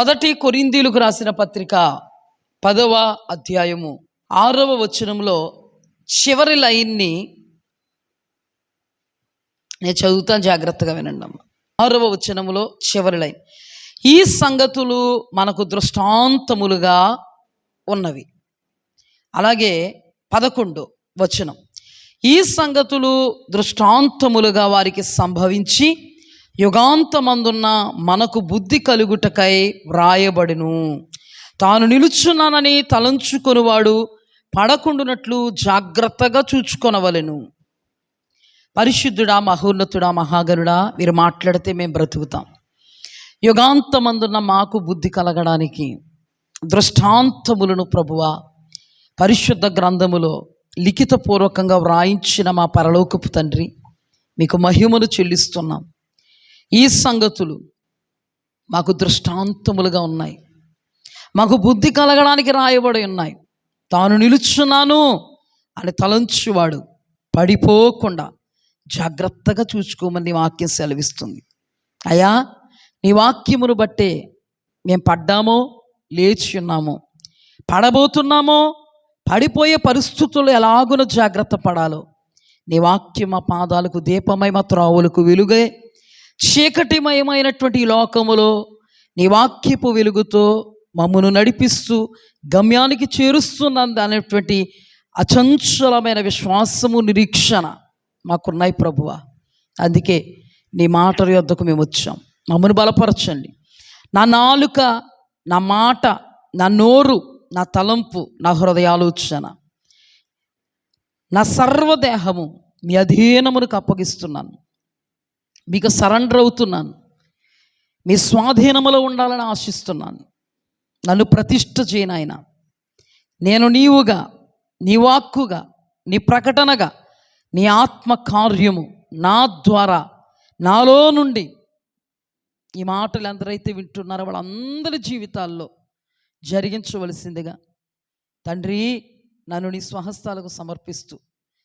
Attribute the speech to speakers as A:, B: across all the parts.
A: మొదటి కొరిందీలకు రాసిన పత్రిక పదవ అధ్యాయము ఆరవ వచనంలో చివరి లైన్ని నేను చదువుతాను జాగ్రత్తగా వినండి అమ్మ. ఆరవ వచనములో చివరి లైన్. ఈ సంగతులు మనకు దృష్టాంతములుగా ఉన్నవి. అలాగే పదకొండు వచనం. ఈ సంగతులు దృష్టాంతములుగా వారికి సంభవించి యుగాంతమందున్న మనకు బుద్ధి కలుగుటకై వ్రాయబడును. తాను నిలుచున్నానని తలంచుకొనివాడు పడకుండునట్లు జాగ్రత్తగా చూచుకొనవలెను. పరిశుద్ధుడా మహోన్నతుడా మహాగరుడా వీరు మాట్లాడితే మేము బ్రతుకుతాం. యుగాంతమందున్న మాకు బుద్ధి కలగడానికి దృష్టాంతములను ప్రభువ పరిశుద్ధ గ్రంథములో లిఖితపూర్వకంగా వ్రాయించిన మా పరలోకపు తండ్రి మీకు మహిమను చెల్లిస్తున్నాం. ఈ సంగతులు మాకు దృష్టాంతములుగా ఉన్నాయి. మాకు బుద్ధి కలగడానికి రాయబడి ఉన్నాయి. తాను నిలుచున్నాను అని తలంచువాడు పడిపోకుండా జాగ్రత్తగా చూసుకోమని నీ వాక్యం సెలవిస్తుంది. అయా నీ వాక్యమును బట్టే మేము పడ్డామో లేచి ఉన్నామో పడబోతున్నామో పడిపోయే పరిస్థితుల్లో ఎలాగున జాగ్రత్త పడాలో నీ వాక్యం మా పాదాలకు దీపమై మా త్రావులకు వెలుగే. చీకటిమయమైనటువంటి లోకములో నీ వాక్యపు వెలుగుతో మమ్మను నడిపిస్తూ గమ్యానికి చేరుస్తున్నది అనేటువంటి అచంచలమైన విశ్వాసము నిరీక్షణ మాకున్నాయి ప్రభువ. అందుకే నీ మాటల యొద్దకు మేము వచ్చాం. మమ్మను బలపరచండి. నా నాలుక నా మాట నా నోరు నా తలంపు నా హృదయాలోచన నా సర్వదేహము మీ అధీనమునకు అప్పగిస్తున్నాను. మీకు సరెండర్ అవుతున్నాను. మీ స్వాధీనములో ఉండాలని ఆశిస్తున్నాను. నన్ను ప్రతిష్ట చేయనాయన నేను నీవుగా నీ వాక్కుగా నీ ప్రకటనగా నీ ఆత్మ కార్యము నా ద్వారా నాలో నుండి ఈ మాటలు ఎందరైతే వింటున్నారో వాళ్ళందరి జీవితాల్లో జరిగించవలసిందిగా. తండ్రి నన్ను నీ స్వహస్తాలకు సమర్పిస్తూ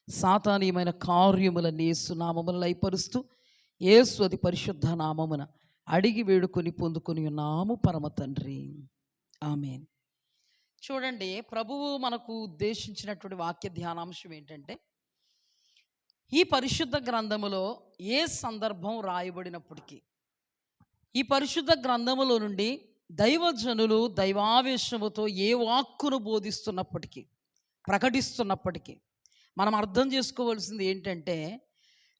A: సాతానీయమైన కార్యములన్నీ యేసు నామములు లయపరుస్తూ యేసు అది పరిశుద్ధ నామమున అడిగి వేడుకొని పొందుకొని ఉన్నాము పరమ తండ్రి. ఆమె చూడండి ప్రభువు మనకు ఉద్దేశించినటువంటి వాక్య ధ్యానాంశం ఏంటంటే ఈ పరిశుద్ధ గ్రంథములో ఏ సందర్భం రాయబడినప్పటికీ ఈ పరిశుద్ధ గ్రంథములో నుండి దైవజనులు దైవావేశముతో ఏ వాక్కును బోధిస్తున్నప్పటికీ ప్రకటిస్తున్నప్పటికీ మనం అర్థం చేసుకోవాల్సింది ఏంటంటే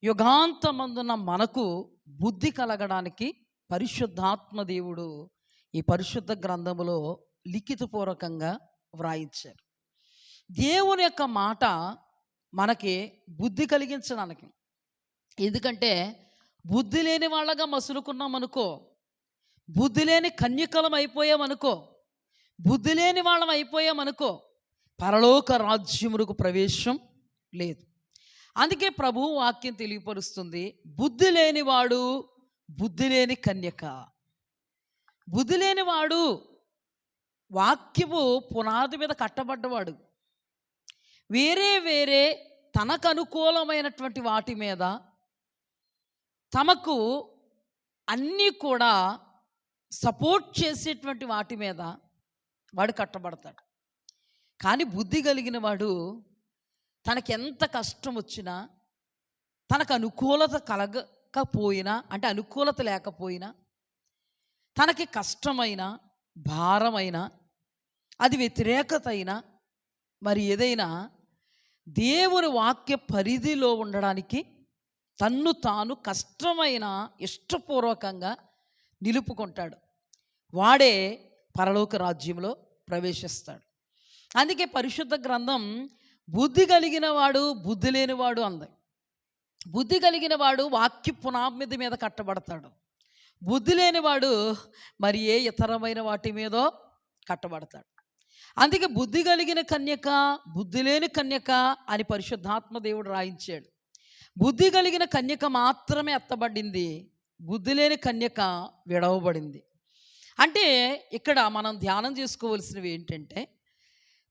A: యుగాంతమందున మనకు బుద్ధి కలగడానికి పరిశుద్ధాత్మ దేవుడు ఈ పరిశుద్ధ గ్రంథములో లిఖితపూర్వకంగా వ్రాయించారు. దేవుని యొక్క మాట మనకి బుద్ధి కలిగించడానికి. ఎందుకంటే బుద్ధి లేని వాళ్ళగా మసులుకున్నాం అనుకో బుద్ధి లేని కన్యకలం అయిపోయామనుకో బుద్ధి లేని వాళ్ళం అయిపోయామనుకో పరలోక రాజ్యములకు ప్రవేశం లేదు. అందుకే ప్రభు వాక్యం తెలియపరుస్తుంది బుద్ధి లేనివాడు బుద్ధి లేని కన్యక. బుద్ధి లేనివాడు వాక్యము పునాది మీద కట్టబడ్డవాడు. వేరే వేరే తనకు అనుకూలమైనటువంటి వాటి మీద తమకు అన్నీ కూడా సపోర్ట్ చేసేటువంటి వాటి మీద వాడు కట్టబడతాడు. కానీ బుద్ధి కలిగిన వాడు తనకెంత కష్టం వచ్చినా తనకు అనుకూలత కలగకపోయినా అంటే అనుకూలత లేకపోయినా తనకి కష్టమైన భారమైన అది వ్యతిరేకత అయినా మరి ఏదైనా దేవుని వాక్య పరిధిలో ఉండడానికి తన్ను తాను కష్టమైన ఇష్టపూర్వకంగా నిలుపుకుంటాడు. వాడే పరలోక రాజ్యంలో ప్రవేశిస్తాడు. అందుకే పరిశుద్ధ గ్రంథం బుద్ధి కలిగిన వాడు బుద్ధి లేనివాడు అంది. బుద్ధి కలిగిన వాడు వాక్య పునామిది మీద కట్టబడతాడు. బుద్ధి లేనివాడు మరి ఏ ఇతరమైన వాటి మీదో కట్టబడతాడు. అందుకే బుద్ధి కలిగిన కన్యక బుద్ధి లేని కన్యక అని పరిశుద్ధాత్మ దేవుడు రాయించాడు. బుద్ధి కలిగిన కన్యక మాత్రమే ఎత్తబడింది. బుద్ధి లేని కన్యక విడవబడింది. అంటే ఇక్కడ మనం ధ్యానం చేసుకోవలసినవి ఏంటంటే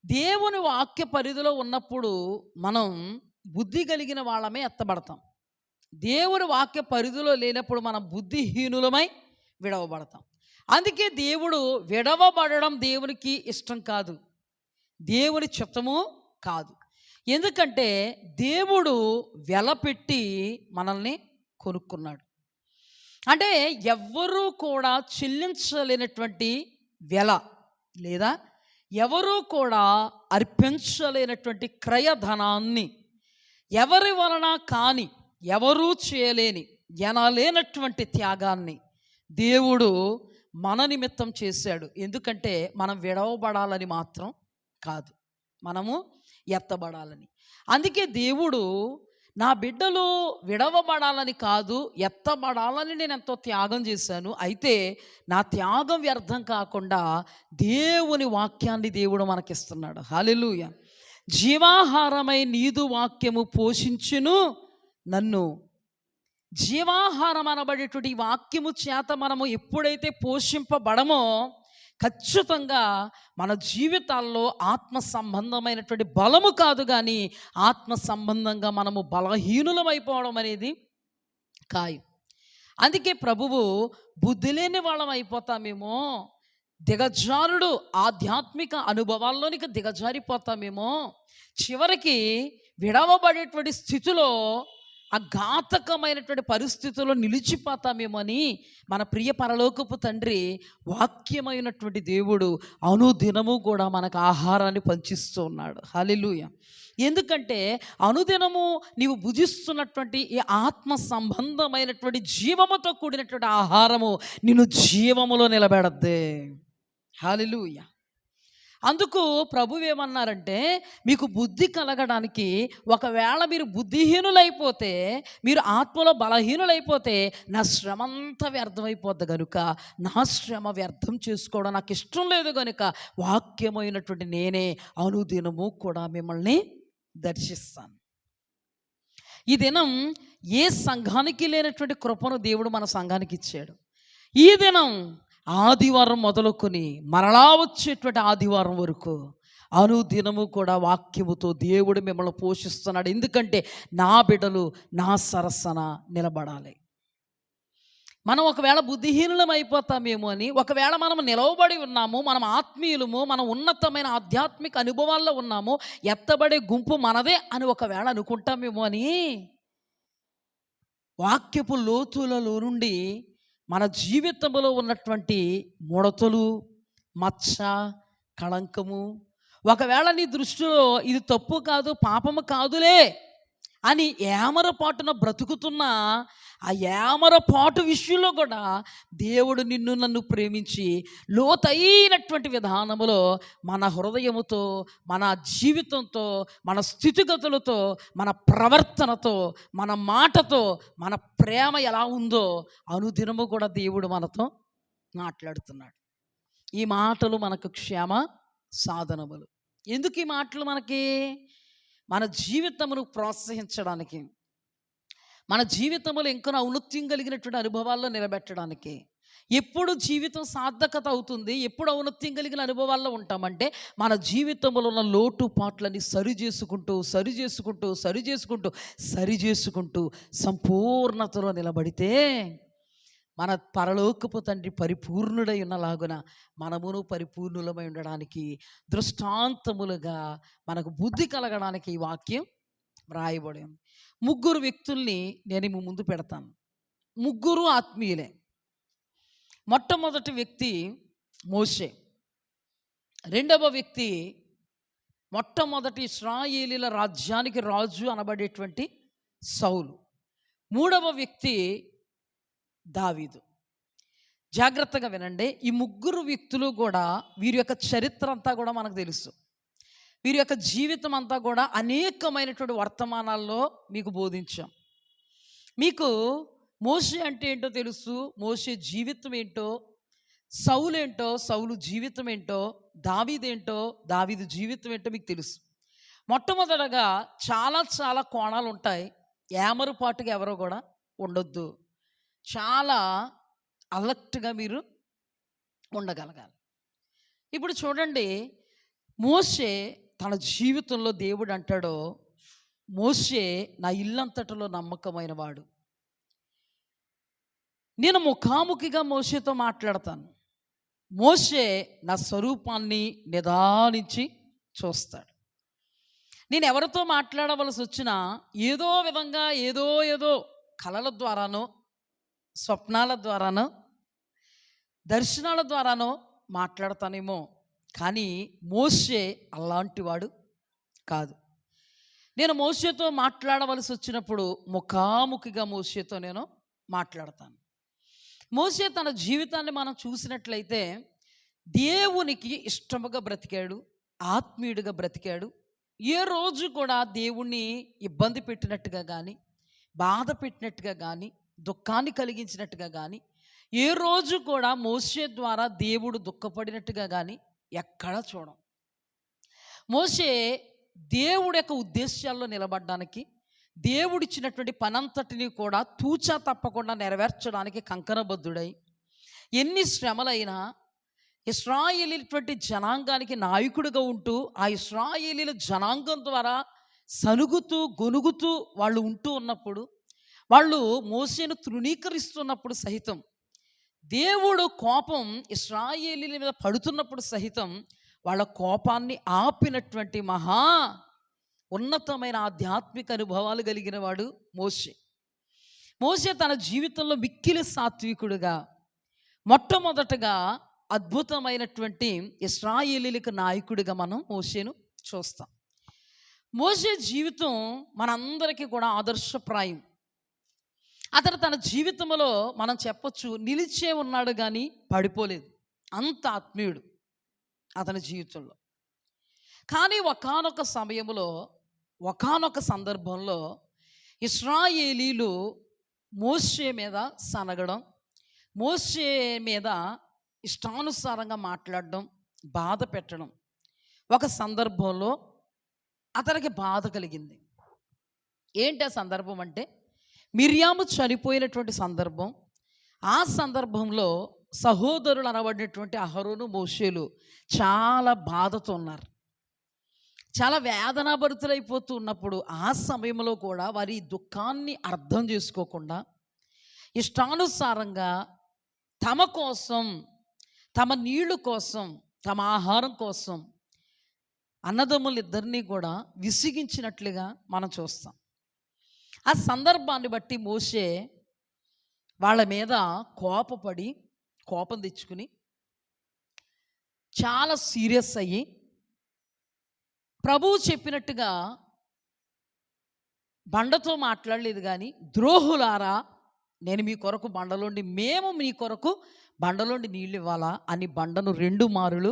A: దేవుని వాక్య పరిధిలో ఉన్నప్పుడు మనం బుద్ధి కలిగిన వాళ్ళమే ఎత్తబడతాం. దేవుని వాక్య పరిధిలో లేనప్పుడు మనం బుద్ధిహీనులమై విడవబడతాం. అందుకే దేవుడు విడవబడడం దేవునికి ఇష్టం కాదు. దేవుని చిత్తము కాదు. ఎందుకంటే దేవుడు వెలపెట్టి మనల్ని కొనుక్కున్నాడు. అంటే ఎవ్వరూ కూడా చెల్లించలేనటువంటి వెల లేదా ఎవరూ కూడా అర్పించలేనటువంటి క్రయధనాన్ని ఎవరి వలన కాని ఎవరూ చేయలేని ఎనలేనటువంటి త్యాగాన్ని దేవుడు మన నిమిత్తం చేశాడు. ఎందుకంటే మనం విడవబడాలని మాత్రం కాదు. మనము ఎత్తబడాలని. అందుకే దేవుడు నా బిడ్డలు విడవబడాలని కాదు ఎత్తబడాలని నేను ఎంతో త్యాగం చేశాను. అయితే నా త్యాగం వ్యర్థం కాకుండా దేవుని వాక్యాన్ని దేవుడు మనకిస్తున్నాడు. హాలెలూయ జీవాహారమై నీదు వాక్యము పోషించును నన్ను. జీవాహారం అనబడేటువంటి ఈ వాక్యము చేత మనము ఎప్పుడైతే పోషింపబడమో ఖచ్చితంగా మన జీవితాల్లో ఆత్మ సంబంధమైనటువంటి బలము కాదు కానీ ఆత్మ సంబంధంగా మనము బలహీనులమైపోవడం అనేది ఖాయం. అందుకే ప్రభువు బుద్ధి లేని వాళ్ళం అయిపోతామేమో దిగజారుడు ఆధ్యాత్మిక అనుభవాల్లోనికి దిగజారిపోతామేమో చివరికి విడవబడేటువంటి స్థితిలో ఆ ఘాతకమైనటువంటి పరిస్థితుల్లో నిలిచిపోతామేమని మన ప్రియ పరలోకపు తండ్రి వాక్యమైనటువంటి దేవుడు అనుదినము కూడా మనకు ఆహారాన్ని పంచిస్తూ ఉన్నాడు. హలిలుయ ఎందుకంటే అనుదినము నీవు భుజిస్తున్నటువంటి ఈ ఆత్మ సంబంధమైనటువంటి జీవముతో కూడినటువంటి ఆహారము నిన్ను జీవములో నిలబెడద్దే. హల్లెలూయా. అందుకు ప్రభువు ఏమన్నారంటే మీకు బుద్ధి కలగడానికి ఒకవేళ మీరు బుద్ధిహీనులైపోతే మీరు ఆత్మలో బలహీనులైపోతే నా శ్రమ అంతా వ్యర్థమైపోద్ది కనుక నా శ్రమ వ్యర్థం చేసుకోవడం నాకు ఇష్టం లేదు కనుక వాక్యమైనటువంటి నేనే అనుదినము కూడా మిమ్మల్ని దర్శిస్తాను. ఈ దినం ఏ సంఘానికి లేనటువంటి కృపను దేవుడు మన సంఘానికి ఇచ్చాడు. ఈ దినం ఆదివారం మొదలుకొని మరలా వచ్చేటువంటి ఆదివారం వరకు అనుదినము కూడా వాక్యముతో దేవుడు మిమ్మల్ని పోషిస్తున్నాడు. ఎందుకంటే నా బిడ్డలు నా సరసన నిలబడాలి. మనం ఒకవేళ బుద్ధిహీనులం అయిపోతామేమో అని ఒకవేళ మనం నిలవబడి ఉన్నాము మనం ఆత్మీయులము మనం ఉన్నతమైన ఆధ్యాత్మిక అనుభవాల్లో ఉన్నాము ఎత్తబడే గుంపు మనదే అని ఒకవేళ అనుకుంటామేమో అని వాక్యపు లోతులలో నుండి మన జీవితంలో ఉన్నటువంటి ముడతలు మచ్చ కళంకము. ఒకవేళ నీ దృష్టిలో ఇది తప్పు కాదు పాపము కాదులే. అని ఏమరపాటున బ్రతుకుతున్న ఆ ఏమరపాటు విషయంలో కూడా దేవుడు నిన్ను నన్ను ప్రేమించి లోతైనటువంటి విధానములో మన హృదయముతో మన జీవితంతో మన స్థితిగతులతో మన ప్రవర్తనతో మన మాటతో మన ప్రేమ ఎలా ఉందో అనుదినము కూడా దేవుడు మనతో మాట్లాడుతున్నాడు. ఈ మాటలు మనకు క్షేమ సాధనములు. ఎందుకు ఈ మాటలు మనకి? మన జీవితమును ప్రోత్సహించడానికి మన జీవితంలో ఇంకా ఔన్నత్యం కలిగినటువంటి అనుభవాల్లో నిలబెట్టడానికి ఎప్పుడు జీవితం సార్థకత అవుతుంది ఎప్పుడు ఔన్నత్యం కలిగిన అనుభవాల్లో ఉంటామంటే మన జీవితంలో ఉన్న లోటుపాట్లని సరి చేసుకుంటూ సరి చేసుకుంటూ సరి చేసుకుంటూ సరి చేసుకుంటూ సంపూర్ణతలో నిలబడితే మన పరలోకపు తండ్రి పరిపూర్ణుడై ఉన్నలాగున మనమును పరిపూర్ణులమై ఉండడానికి దృష్టాంతములుగా మనకు బుద్ధి కలగడానికి ఈ వాక్యం వ్రాయబడి ఉంది. ముగ్గురు వ్యక్తుల్ని నేను మీ ముందు పెడతాను. ముగ్గురు ఆత్మీయులే. మొట్టమొదటి వ్యక్తి మోషే. రెండవ వ్యక్తి మొట్టమొదటి ఇస్రాయేలీల రాజ్యానికి రాజు అనబడేటువంటి సౌలు. మూడవ వ్యక్తి దావీదు. జాగ్రత్తగా వినండి. ఈ ముగ్గురు వ్యక్తులు కూడా వీరి యొక్క చరిత్ర అంతా కూడా మనకు తెలుసు. వీరి యొక్క జీవితం అంతా కూడా అనేకమైనటువంటి వర్తమానాల్లో మీకు బోధించాం. మీకు మోషే అంటే ఏంటో తెలుసు? మోషే జీవితం ఏంటో? సౌలు ఏంటో? సౌలు జీవితం ఏంటో? దావీదేంటో దావీదు జీవితం ఏంటో మీకు తెలుసు. మొట్టమొదటగా చాలా చాలా కోణాలు ఉంటాయి. ఏమరుపాటుగా ఎవరో కూడా ఉండొద్దు. చాలా అలర్ట్గా మీరు ఉండగలగాలి. ఇప్పుడు చూడండి మోషే తన జీవితంలో దేవుడు అంటాడో మోషే నా ఇల్లంతటిలో నమ్మకమైన వాడు. నేను ముఖాముఖిగా మోషేతో మాట్లాడతాను. మోషే నా స్వరూపాన్ని నిదానించి చూస్తాడు. నేను ఎవరితో మాట్లాడవలసి వచ్చినా ఏదో విధంగా ఏదో ఏదో కళల ద్వారానో స్వప్నాల ద్వారానో దర్శనాల ద్వారానో మాట్లాడతానేమో. కానీ మోసే అలాంటివాడు కాదు. నేను మోసతో మాట్లాడవలసి వచ్చినప్పుడు ముఖాముఖిగా మోసతో నేను మాట్లాడతాను. మోసే తన జీవితాన్ని మనం చూసినట్లయితే దేవునికి ఇష్టముగా బ్రతికాడు ఆత్మీయుడిగా బ్రతికాడు. ఏ రోజు కూడా దేవుణ్ణి ఇబ్బంది పెట్టినట్టుగా కానీ బాధ పెట్టినట్టుగా కానీ దుఃఖాన్ని కలిగించినట్టుగా కానీ ఏ రోజు కూడా మోసే ద్వారా దేవుడు దుఃఖపడినట్టుగా కానీ ఎక్కడా చూడం. మోసే దేవుడి యొక్క ఉద్దేశాల్లో నిలబడడానికి దేవుడిచ్చినటువంటి పనంతటిని కూడా తూచా తప్పకుండా నెరవేర్చడానికి కంకరబద్ధుడై ఎన్ని శ్రమలైనా ఇస్రాయేలీటువంటి జనాంగానికి నాయకుడిగా ఉంటూ ఆ ఇస్రాయేలీల జనాంగం ద్వారా సనుగుతూ గొనుగుతూ వాళ్ళు ఉంటూ ఉన్నప్పుడు వాళ్ళు మోసేను తృణీకరిస్తున్నప్పుడు సహితం దేవుడు కోపం ఇస్రాయేలీల మీద పడుతున్నప్పుడు సహితం వాళ్ళ కోపాన్ని ఆపినటువంటి మహా ఉన్నతమైన ఆధ్యాత్మిక అనుభవాలు కలిగిన వాడు మోసే మోసే తన జీవితంలో మిక్కిలి సాత్వికుడుగా మొట్టమొదటగా అద్భుతమైనటువంటి ఇస్రాయేలీలకు నాయకుడిగా మనం మోషేను చూస్తాం. మోసే జీవితం మనందరికీ కూడా ఆదర్శప్రాయం. అతను తన జీవితంలో మనం చెప్పొచ్చు నిలిచే ఉన్నాడు కానీ పడిపోలేదు. అంత ఆత్మీయుడు అతని జీవితంలో. కానీ ఒకానొక సమయంలో ఒకానొక సందర్భంలో ఇస్రాయేలీలు మోసే మీద సనగడం మోసే మీద ఇష్టానుసారంగా మాట్లాడడం బాధ పెట్టడం ఒక సందర్భంలో అతనికి బాధ కలిగింది. ఏంటి ఆ సందర్భం అంటే మిర్యాము చనిపోయినటువంటి సందర్భం ఆ సందర్భంలో సహోదరులు అనబడినటువంటి అహరోను మోషేలు చాలా బాధతో ఉన్నారు. చాలా వేదనాభరితులైపోతూ ఉన్నప్పుడు ఆ సమయంలో కూడా వారి దుఃఖాన్ని అర్థం చేసుకోకుండా ఇష్టానుసారంగా తమ కోసం తమ నీళ్ళు కోసం తమ ఆహారం కోసం అన్నదమ్ములు ఇద్దరినీ కూడా విసిగించినట్లుగా మనం చూస్తాం. ఆ సందర్భాన్ని బట్టి మోసే వాళ్ళ మీద కోపపడి కోపం తెచ్చుకుని చాలా సీరియస్ అయ్యి ప్రభువు చెప్పినట్టుగా బండతో మాట్లాడలేదు కానీ ద్రోహులారా నేను మీ కొరకు బండలోండి మేము మీ కొరకు బండలోండి నీళ్ళు ఇవ్వాలా అని బండను రెండు మారులు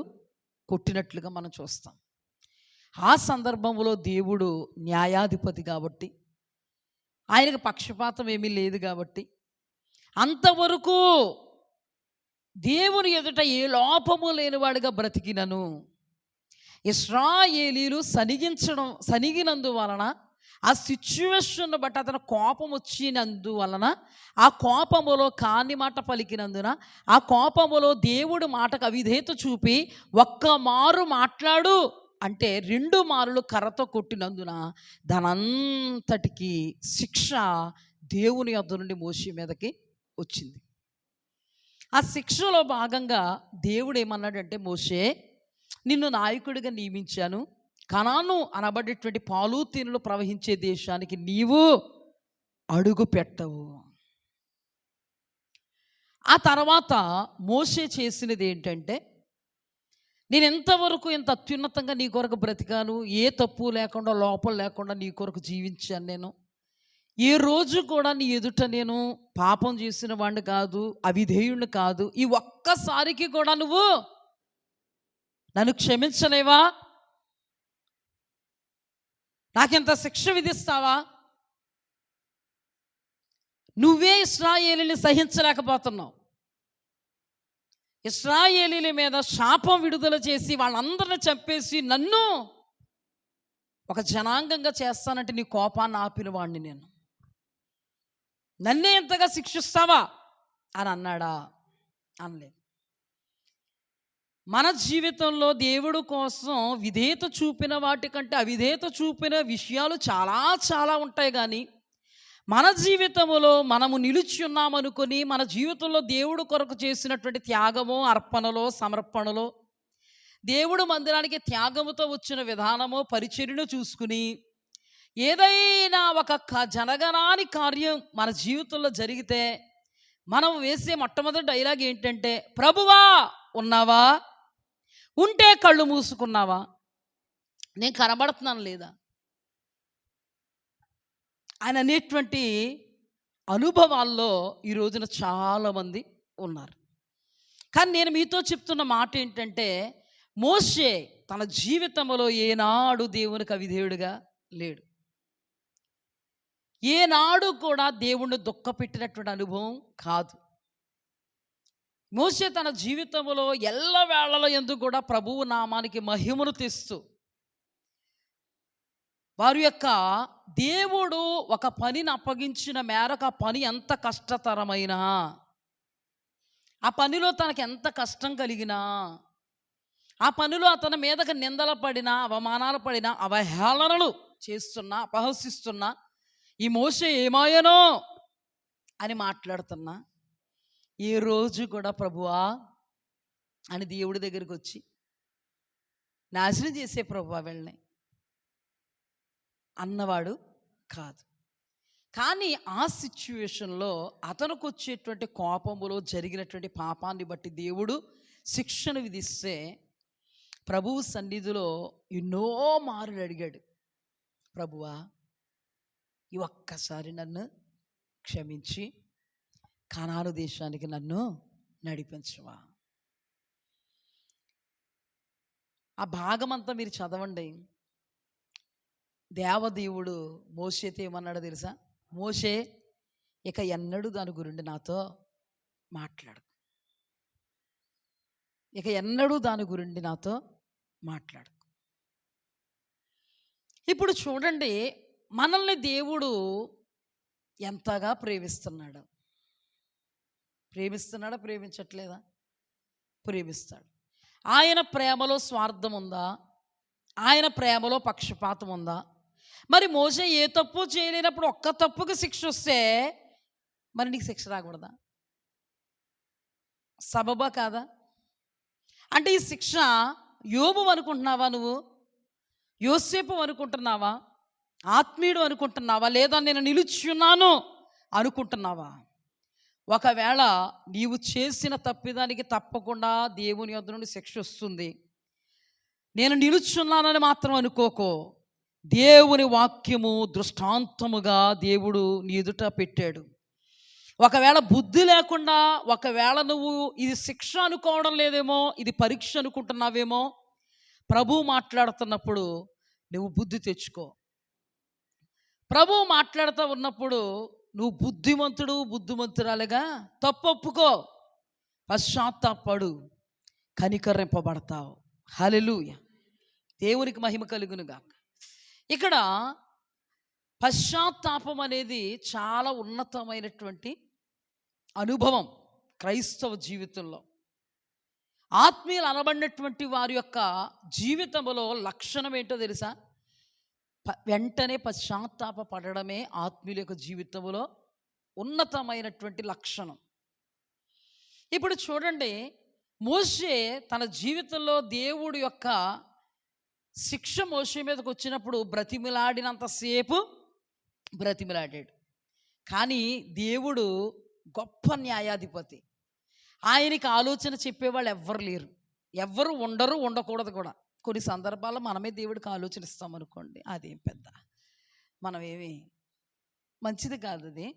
A: కొట్టినట్లుగా మనం చూస్తాం. ఆ సందర్భంలో దేవుడు న్యాయాధిపతి కాబట్టి ఆయనకు పక్షపాతం ఏమీ లేదు కాబట్టి. అంతవరకు దేవుని ఎదుట ఏ లోపము లేనివాడిగా బ్రతికినను. ఇస్రాయేలీలు సనిగించడం సనిగినందువలన ఆ సిచ్యువేషన్ బట్టి అతను కోపం వచ్చినందువలన ఆ కోపములో కాని మాట పలికినందున ఆ కోపములో దేవుడు మాటకు అవిధేత చూపి ఒక్క మారు మాట్లాడు. అంటే రెండు మారులు కర్రతో కొట్టినందున దానంతటికి శిక్ష దేవుని యొద్ద నుండి మోషి మీదకి వచ్చింది. ఆ శిక్షలో భాగంగా దేవుడు ఏమన్నాడంటే మోషే నిన్ను నాయకుడిగా నియమించాను. కనాను అనబడేటువంటి పాలు తీనులు ప్రవహించే దేశానికి నీవు అడుగు పెట్టవు. ఆ తర్వాత మోసే చేసినది ఏంటంటే నేను ఎంతవరకు ఇంత అత్యున్నతంగా నీ కొరకు బ్రతికాను? ఏ తప్పు లేకుండా లోపం లేకుండా నీ కొరకు జీవించాను నేను? ఏ రోజు కూడా నీ ఎదుట నేను పాపం చేసిన వాడిని కాదు అవిధేయుణ్ణి కాదు. ఈ ఒక్కసారికి కూడా నువ్వు నన్ను క్షమించలేవా? నాకెంత శిక్ష విధిస్తావా? నువ్వే ఇస్రాయేలీని సహించలేకపోతున్నావు. ఇస్రాయేలీల మీద శాపం విడుదల చేసి వాళ్ళందరిని చంపేసి నన్ను ఒక జనాంగంగా చేస్తానంటే నీ కోపాన్ని ఆపిన వాడిని నేను. నన్నే ఎంతగా శిక్షిస్తావా? అని అన్నాడా? అనలేదు. మన జీవితంలో దేవుడు కోసం విధేయత చూపిన వాటికంటే అవిధేయత చూపిన విషయాలు చాలా చాలా ఉంటాయి కానీ మన జీవితంలో మనము నిలుచున్నామనుకొని మన జీవితంలో దేవుడు కొరకు చేసినటువంటి త్యాగము అర్పణలో సమర్పణలో దేవుడు మందిరానికి త్యాగముతో వచ్చిన విధానము పరిచర్యను చూసుకుని ఏదైనా ఒక క- జనగణాని కార్యం మన జీవితంలో జరిగితే మనం వేసే మొట్టమొదటి డైలాగ్ ఏంటంటే ప్రభువా ఉన్నావా? ఉంటే కళ్ళు మూసుకున్నావా? నేను కనబడుతున్నాను లేదా? ఆయన అనేటువంటి అనుభవాల్లో ఈ రోజున చాలామంది ఉన్నారు. కానీ నేను మీతో చెప్తున్న మాట ఏంటంటే మోషే తన జీవితంలో ఏనాడు దేవునికి అవిధేయుడుగా లేడు. ఏనాడు కూడా దేవుణ్ణి దుఃఖపెట్టినటువంటి అనుభవం కాదు. మోసే తన జీవితంలో ఎల్లవేళలో ఎందుకు కూడా ప్రభువు నామానికి మహిమను తెస్తూ వారి యొక్క దేవుడు ఒక పనిని అప్పగించిన మేరకు ఆ పని ఎంత కష్టతరమైనా ఆ పనిలో తనకు ఎంత కష్టం కలిగినా ఆ పనిలో అతని మీదకి నిందల పడినా అవమానాలు పడినా అవహేళనలు చేస్తున్నా అపహసిస్తున్నా ఈ మోస ఏమాయనో? అని మాట్లాడుతున్నా. ఏ రోజు కూడా ప్రభువా అని దేవుడి దగ్గరికి వచ్చి నాశనం చేసే ప్రభువా వెళ్ళినాయి అన్నవాడు కాదు. కానీ ఆ సిచ్యువేషన్లో అతనికి వచ్చేటువంటి కోపములో జరిగినటువంటి పాపాన్ని బట్టి దేవుడు శిక్షను విధిస్తే ప్రభువు సన్నిధిలో ఎన్నో మారులు అడిగాడు. ప్రభువా ఈ ఒక్కసారి నన్ను క్షమించి కనాను దేశానికి నన్ను నడిపించవా? ఆ భాగమంతా మీరు చదవండి. దేవదేవుడు మోసేతో ఏమన్నాడో తెలుసా? మోషే ఇక ఎన్నడూ దాని గురించి నాతో మాట్లాడు ఇక ఎన్నడూ దాని గురించి నాతో మాట్లాడు ఇప్పుడు చూడండి మనల్ని దేవుడు ఎంతగా ప్రేమిస్తున్నాడు. ప్రేమిస్తున్నాడా ప్రేమించట్లేదా? ప్రేమిస్తాడు. ఆయన ప్రేమలో స్వార్థం ఉందా ఆయన ప్రేమలో పక్షపాతం ఉందా మరి మోస ఏ తప్పు చేయలేనప్పుడు ఒక్క తప్పుకి శిక్ష వస్తే మరి నీకు శిక్ష రాకూడదా? సబబా కాదా? అంటే ఈ శిక్ష యోబు అనుకుంటున్నావా నువ్వు? యోసేపు అనుకుంటున్నావా? ఆత్మీయుడు అనుకుంటున్నావా? లేదా నేను నిలుచున్నాను అనుకుంటున్నావా? ఒకవేళ నీవు చేసిన తప్పిదానికి తప్పకుండా దేవుని యొద్ద నుండి శిక్ష వస్తుంది. నేను నిలుచున్నానని మాత్రం అనుకోకో. దేవుని వాక్యము దృష్టాంతముగా దేవుడు నీ ఎదుట పెట్టాడు. ఒకవేళ బుద్ధి లేకుండా ఒకవేళ నువ్వు ఇది శిక్ష అనుకోవడం లేదేమో ఇది పరీక్ష అనుకుంటున్నావేమో ప్రభు మాట్లాడుతున్నప్పుడు నువ్వు బుద్ధి తెచ్చుకో. ప్రభు మాట్లాడుతూ ఉన్నప్పుడు నువ్వు బుద్ధిమంతుడు బుద్ధిమంతురాలుగా తప్పొప్పుకో. పశ్చాత్తాపడు కనికరింపబడతావు. హలెలూయ దేవునికి మహిమ కలుగునుగాక. ఇక్కడ పశ్చాత్తాపం అనేది చాలా ఉన్నతమైనటువంటి అనుభవం క్రైస్తవ జీవితంలో. ఆత్మీయులు అనబడినటువంటి వారి యొక్క జీవితంలో లక్షణం ఏంటో తెలుసా? వెంటనే పశ్చాత్తాప పడడమే ఆత్మీయుల యొక్క జీవితంలో ఉన్నతమైనటువంటి లక్షణం. ఇప్పుడు చూడండి మోషే తన జీవితంలో దేవుడి యొక్క శిక్ష మోషే మీదకి వచ్చినప్పుడు బ్రతిమిలాడినంతసేపు బ్రతిమిలాడాడు. కానీ దేవుడు గొప్ప న్యాయాధిపతి. ఆయనకి ఆలోచన చెప్పేవాళ్ళు ఎవ్వరు లేరు. ఎవ్వరు ఉండరు ఉండకూడదు కూడా. కొన్ని సందర్భాల్లో మనమే దేవుడికి ఆలోచన ఇస్తాం అనుకోండి. అదేం పెద్ద. మనం ఏమి మంచిది కాదు అది.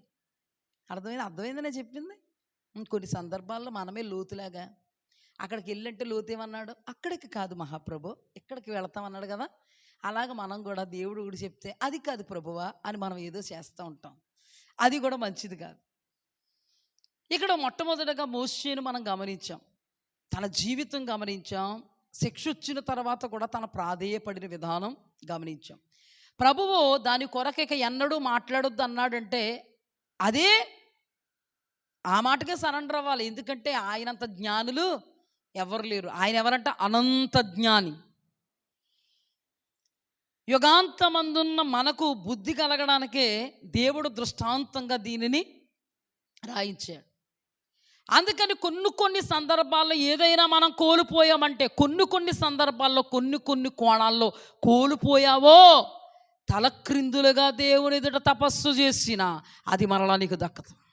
A: అర్థమైంది? అర్థమైందనే చెప్పింది? కొన్ని సందర్భాల్లో మనమే లోతులాగా అక్కడికి వెళ్ళంటే లోతేమన్నాడు అక్కడికి కాదు మహాప్రభు ఇక్కడికి వెళతామన్నాడు కదా. అలాగ మనం కూడా దేవుడు కూడా చెప్తే అది కాదు ప్రభువా అని మనం ఏదో చేస్తూ ఉంటాం. అది కూడా మంచిది కాదు. ఇక్కడ మొట్టమొదటగా మోషేను మనం గమనించాం. తన జీవితం గమనించాం. శిక్ష వచ్చిన తర్వాత కూడా తన ప్రాధేయపడిన విధానం గమనించాం. ప్రభువు దాని కొరకు ఇక ఎన్నడూ మాట్లాడొద్దు అన్నాడంటే అదే ఆ మాటకే సరెండర్ అవ్వాలి. ఎందుకంటే ఆయనంత జ్ఞానులు ఎవరు లేరు. ఆయన ఎవరంటే? అనంత జ్ఞాని. యుగాంతమందున్న మనకు బుద్ధి కలగడానికే దేవుడు దృష్టాంతంగా దీనిని రాయించాడు. అందుకని కొన్ని కొన్ని సందర్భాల్లో ఏదైనా మనం కోల్పోయామంటే కొన్ని కొన్ని సందర్భాల్లో కొన్ని కొన్ని కోణాల్లో కోల్పోయావో తలక్రిందులుగా దేవుని ఎదుట తపస్సు చేసిన అది మరలా నీకు దక్కదు.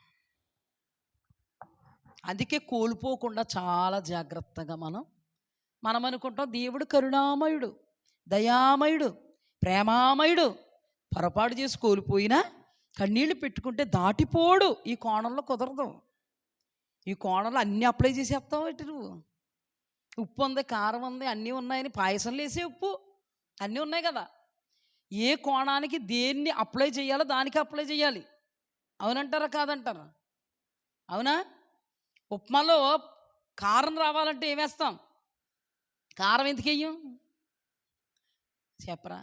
A: అందుకే కోల్పోకుండా చాలా జాగ్రత్తగా మనం మనం అనుకుంటాం దేవుడు కరుణామయుడు దయామయుడు ప్రేమామయుడు. పొరపాటు చేసి కోల్పోయినా కన్నీళ్ళు పెట్టుకుంటే దాటిపోడు. ఈ కోణంలో కుదరదు. ఈ కోణంలో అన్నీ అప్లై చేసేస్తావు ఇటు నువ్వు? ఉప్పు ఉంది కారం ఉంది అన్నీ ఉన్నాయని పాయసం లేసే ఉప్పు. అన్నీ ఉన్నాయి కదా. ఏ కోణానికి దేన్ని అప్లై చేయాలో దానికి అప్లై చేయాలి. అవునంటారా కాదంటారా? అవునా? ఉప్మాలో కారం రావాలంటే ఏమేస్తాం కారం ఎందుకు వేయం? చెప్పరా.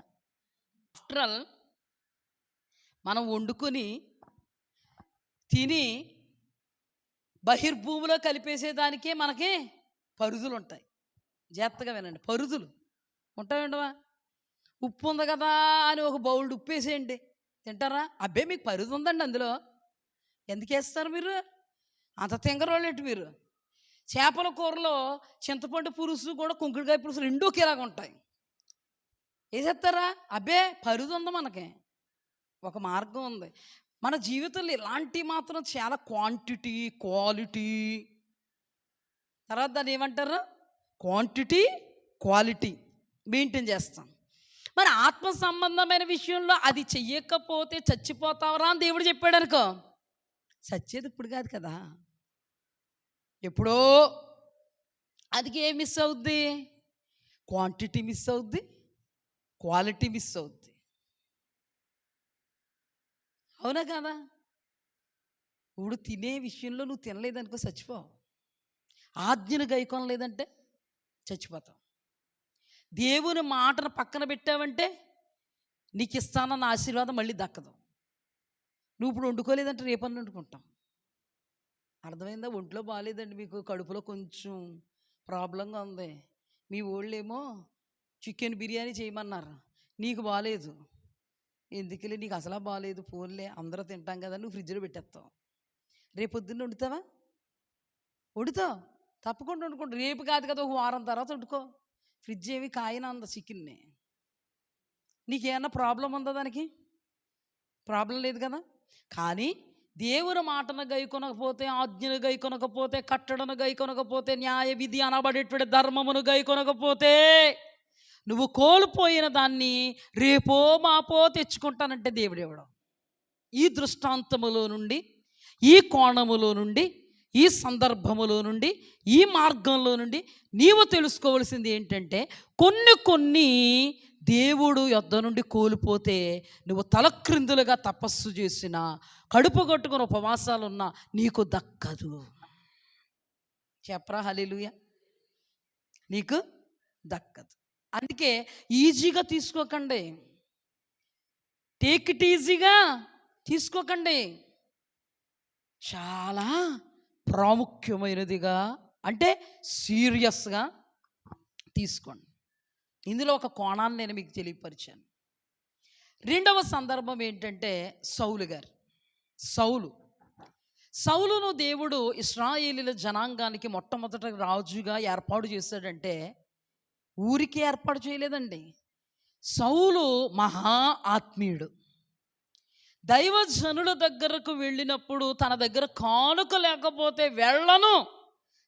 A: ఆఫ్టర్ ఆల్ మనం వండుకొని తిని బహిర్భూమిలో కలిపేసేదానికే మనకి పరుదులు ఉంటాయి జాగ్రత్తగా వినండి. పరుదులు ఉంటాయండవా ఉప్పు ఉంది కదా అని ఒక బౌల్డ్ ఉప్పు వేసేయండి తింటారా? అబ్బే మీకు పరుదు ఉందండి అందులో ఎందుకేస్తారు మీరు? అంత తింగరోళ్ళేటి మీరు? చేపల కూరలో చింతపండు పులుసు కూడా కుంకుడుకాయ పులుసు రెండూ ఒకేలాగా ఉంటాయి. వేసేస్తారా అబ్బే పరుదు ఉంది మనకి. ఒక మార్గం ఉంది. మన జీవితంలో ఇలాంటి మాత్రం చాలా క్వాంటిటీ క్వాలిటీ తర్వాత దాన్ని ఏమంటారు? క్వాంటిటీ క్వాలిటీ మెయింటైన్ చేస్తాం. మరి ఆత్మ సంబంధమైన విషయంలో అది చెయ్యకపోతే చచ్చిపోతావరా అని దేవుడు చెప్పాడు అనుకో. చచ్చేది ఇప్పుడు కాదు కదా. ఎప్పుడో అది ఏం మిస్ అవుద్ది. క్వాంటిటీ మిస్ అవుద్ది. క్వాలిటీ మిస్ అవుద్ది. అవునా కదా? ఇప్పుడు తినే విషయంలో నువ్వు తినలేదనుకో చచ్చిపోవు. ఆజ్ఞను గైకోన లేదంటే చచ్చిపోతావు. దేవుని మాటను పక్కన పెట్టావంటే నీకు ఇస్తానన్న ఆశీర్వాదం మళ్ళీ దక్కదు. నువ్వు ఇప్పుడు వండుకోలేదంటే రేపని వండుకుంటాం అర్థమైందా? ఒంట్లో బాగాలేదండి మీకు కడుపులో కొంచెం ప్రాబ్లంగా ఉంది. మీ వాళ్ళేమో చికెన్ బిర్యానీ చేయమన్నారు. నీకు బాగాలేదు ఎందుకులే? నీకు అసలు బాగాలేదు ఫోన్లే అందరూ తింటాం కదా నువ్వు ఫ్రిడ్జ్లో పెట్టేస్తావు. రేపు పొద్దున్న వండుతావా? వండుతావు. తప్పకుండా వండుకుంటా. రేపు కాదు కదా ఒక వారం తర్వాత వండుకో. ఫ్రిడ్జ్ ఏమి కాయన అంద చికెన్ని? నీకేమన్నా ప్రాబ్లం ఉందా దానికి? ప్రాబ్లం లేదు కదా? కానీ దేవుని మాటను గైకొనకపోతే ఆజ్ఞను గైకొనకపోతే కట్టడను గైకొనకపోతే న్యాయ విధి అనబడేటువంటి ధర్మమును గైకొనకపోతే నువ్వు కోల్పోయిన దాన్ని రేపో మాపో తెచ్చుకుంటానంటే దేవుడు ఇవ్వడం ఈ దృష్టాంతములో నుండి ఈ కోణములో నుండి ఈ సందర్భములో నుండి ఈ మార్గంలో నుండి నీవు తెలుసుకోవలసింది ఏంటంటే కొన్ని కొన్ని దేవుడు యొద్ద నుండి కోల్పోతే నువ్వు తలక్రిందులుగా తపస్సు చేసిన కడుపు కొట్టుకుని ఉపవాసాలున్నా నీకు దక్కదు. చెప్పరా? హలిలుయ నీకు దక్కదు. అందుకే ఈజీగా తీసుకోకండి. టేక్ ఇట్ ఈజీగా తీసుకోకండి. చాలా ప్రాముఖ్యమైనదిగా అంటే సీరియస్గా తీసుకోండి. ఇందులో ఒక కోణాన్ని నేను మీకు తెలియపరిచాను. రెండవ సందర్భం ఏంటంటే సౌలు గారు. సౌలు. సౌలును దేవుడు ఇస్రాయేలీల జనాంగానికి మొట్టమొదట రాజుగా ఏర్పాటు చేశాడంటే ఊరికి ఏర్పాటు చేయలేదండి. సౌలు మహా ఆత్మీయుడు. దైవజనుల దగ్గరకు వెళ్ళినప్పుడు తన దగ్గర కానుక లేకపోతే వెళ్ళను.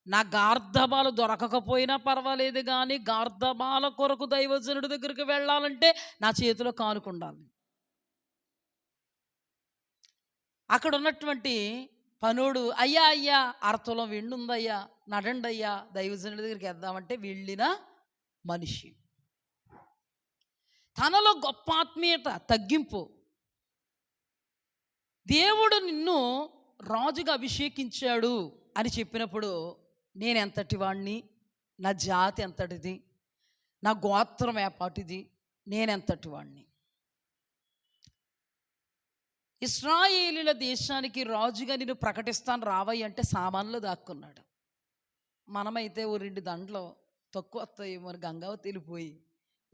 A: నా గార్ధబాలు దొరకకపోయినా పర్వాలేదు కానీ గార్ధబాల కొరకు దైవజనుడి దగ్గరికి వెళ్ళాలంటే నా చేతిలో కానుక ఉండాలి. అక్కడ ఉన్నటువంటి పనుడు అయ్యా అయ్యా అరతులం వెండుందయ్యా నడండి అయ్యా దైవజనుడి దగ్గరికి వెళ్దామంటే వెళ్ళిన మనిషి. తనలో గొప్ప ఆత్మీయత తగ్గింపు. దేవుడు నిన్ను రాజుగా అభిషేకించాడు అని చెప్పినప్పుడు నేను ఎంతటి వాణ్ణి? నా జాతి ఎంతటిది? నా గోత్రం ఏపాటిది? నేనెంతటి వాణ్ణి? ఇస్రాయేలీల దేశానికి రాజుగా నేను ప్రకటిస్తాను రావయ్య అంటే సామాన్లు దాక్కున్నాడు. మనమైతే ఓ రెండు దండలు తక్కువ వస్తాయి మరి గంగావతి వెళ్ళిపోయి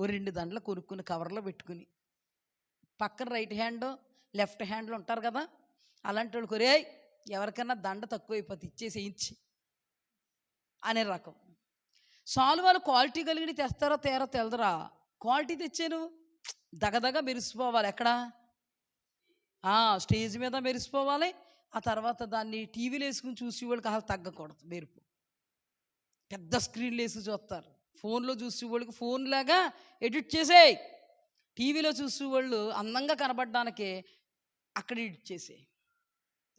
A: ఓ రెండు దండలు కొనుక్కుని కవర్లో పెట్టుకుని పక్కన రైట్ హ్యాండ్ లెఫ్ట్ హ్యాండ్లు ఉంటారు కదా అలాంటి వాళ్ళు కొరే ఎవరికైనా దండ తక్కువ అయిపోతే ఇచ్చేసి ఇచ్చి అనే రకం. సాల్వాలు క్వాలిటీ కలిగి తెస్తారో తేరో తెలదరా. క్వాలిటీ తెచ్చాను? దగదగ మెరిసిపోవాలి. ఎక్కడ? స్టేజ్ మీద మెరిసిపోవాలి. ఆ తర్వాత దాన్ని టీవీలో వేసుకుని చూసి వాళ్ళకి అసలు తగ్గకూడదు. మెరుపు పెద్ద స్క్రీన్లు వేసి చూస్తారు. ఫోన్లో చూసి వాళ్ళకి ఫోన్ లాగా ఎడిట్ చేసేయి. టీవీలో చూసి వాళ్ళు అందంగా కనబడడానికి అక్కడ ఎడిట్ చేసేయి.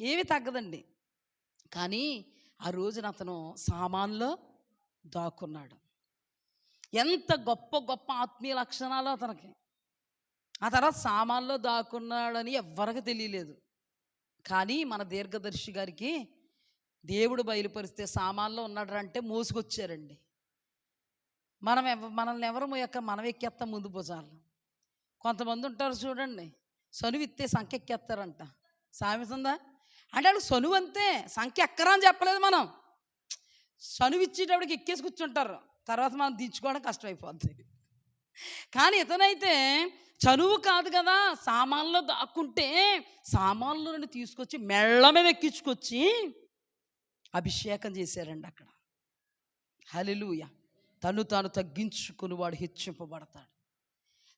A: ఏమీ తగ్గదండి. కానీ ఆ రోజున అతను సామాన్లో దాక్కున్నాడు. ఎంత గొప్ప గొప్ప ఆత్మీయ లక్షణాలు అతనికి. ఆ తర్వాత సామాన్లో దాక్కున్నాడని ఎవ్వరికి తెలియలేదు. కానీ మన దీర్ఘదర్శి గారికి దేవుడు బయలుపరిస్తే సామాన్లో ఉన్నాడంటే మోసుకొచ్చారండి. మనం ఎవ మనల్ని ఎవరు యొక్క మనం ఎక్కేస్తాం ముందు భుజాలు కొంతమంది ఉంటారు చూడండి సనువు ఇస్తే సంఖ్య ఎక్కేస్తారంట సామెతుందా అంటే వాళ్ళు సనువు అంతే సంఖ్య ఎక్కరా అని చెప్పలేదు మనం. సనువు ఇచ్చేటప్పటికి ఎక్కేసి కూర్చుంటారు. తర్వాత మనం దించుకోవడం కష్టమైపోద్ది. కానీ ఇతనైతే చనువు కాదు కదా సామాన్లో దాక్కుంటే సామాన్లు నుండి తీసుకొచ్చి మెళ్ళ మీద ఎక్కించుకొచ్చి అభిషేకం చేశారండి అక్కడ. హలిలుయ తను తాను తగ్గించుకుని వాడు హెచ్చింపబడతాడు.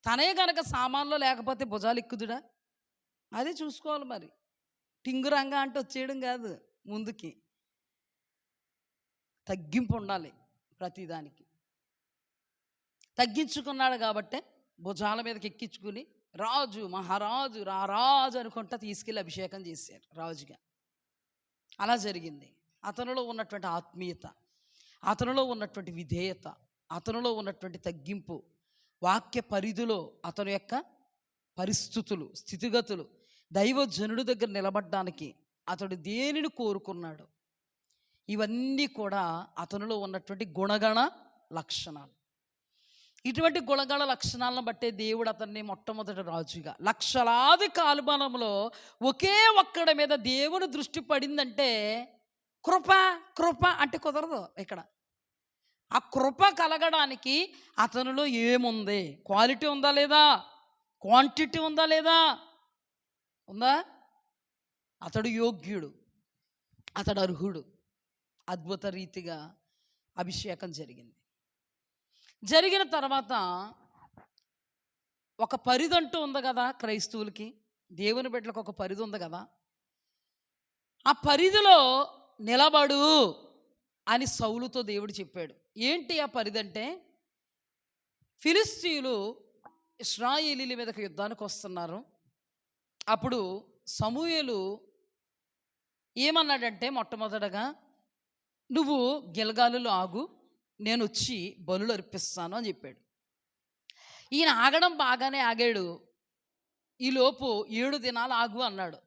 A: తనే గనక సామాన్లో లేకపోతే భుజాలు ఎక్కుదుడా? అదే చూసుకోవాలి మరి. టింగురంగా అంటే వచ్చేయడం కాదు ముందుకి. తగ్గింపు ఉండాలి ప్రతిదానికి. తగ్గించుకున్నాడు కాబట్టే భుజాల మీదకి ఎక్కించుకుని రాజు మహారాజు రారాజు అనుకుంటా తీసుకెళ్ళి అభిషేకం చేశారు రాజుగా. అలా జరిగింది. అతనిలో ఉన్నటువంటి ఆత్మీయత అతనిలో ఉన్నటువంటి విధేయత అతనిలో ఉన్నటువంటి తగ్గింపు వాక్య పరిధిలో అతని యొక్క పరిస్థితులు స్థితిగతులు దైవజనుడి దగ్గర నిలబడ్డానికి అతడు దేనిని కోరుకున్నాడు? ఇవన్నీ కూడా అతనిలో ఉన్నటువంటి గుణగణ లక్షణాలు. ఇటువంటి గుణగణ లక్షణాలను బట్టే దేవుడు అతన్ని మొట్టమొదటి రాజుగా. లక్షలాది కాలుబలంలో ఒకే ఒక్కడి మీద దేవుని దృష్టి పడిందంటే కృప కృప అంటే కుదరదు ఇక్కడ. ఆ కృప కలగడానికి అతనిలో ఏముంది? క్వాలిటీ ఉందా లేదా? క్వాంటిటీ ఉందా లేదా? ఉందా? అతడు యోగ్యుడు. అతడు అర్హుడు. అద్భుత రీతిగా అభిషేకం జరిగింది. జరిగిన తర్వాత ఒక పరిధి అంటూ ఉంది కదా క్రైస్తవులకి దేవుని బిడ్డలకు ఒక పరిధి ఉంది కదా. ఆ పరిధిలో నిలబడు అని సౌలుతో దేవుడు చెప్పాడు. ఏంటి ఆ పరిధి అంటే ఫిలిస్తీయులు ఇస్రాయేలీల మీదకి యుద్ధానికి వస్తున్నారు. అప్పుడు సమూయేలు ఏమన్నాడంటే మొట్టమొదటగా నువ్వు గిలగాలులో ఆగు నేను వచ్చి బలులు అర్పిస్తాను అని చెప్పాడు. ఈయన ఆగడం బాగానే ఆగాడు. ఈలోపు ఏడు దినాలు ఆగు అన్నాడు.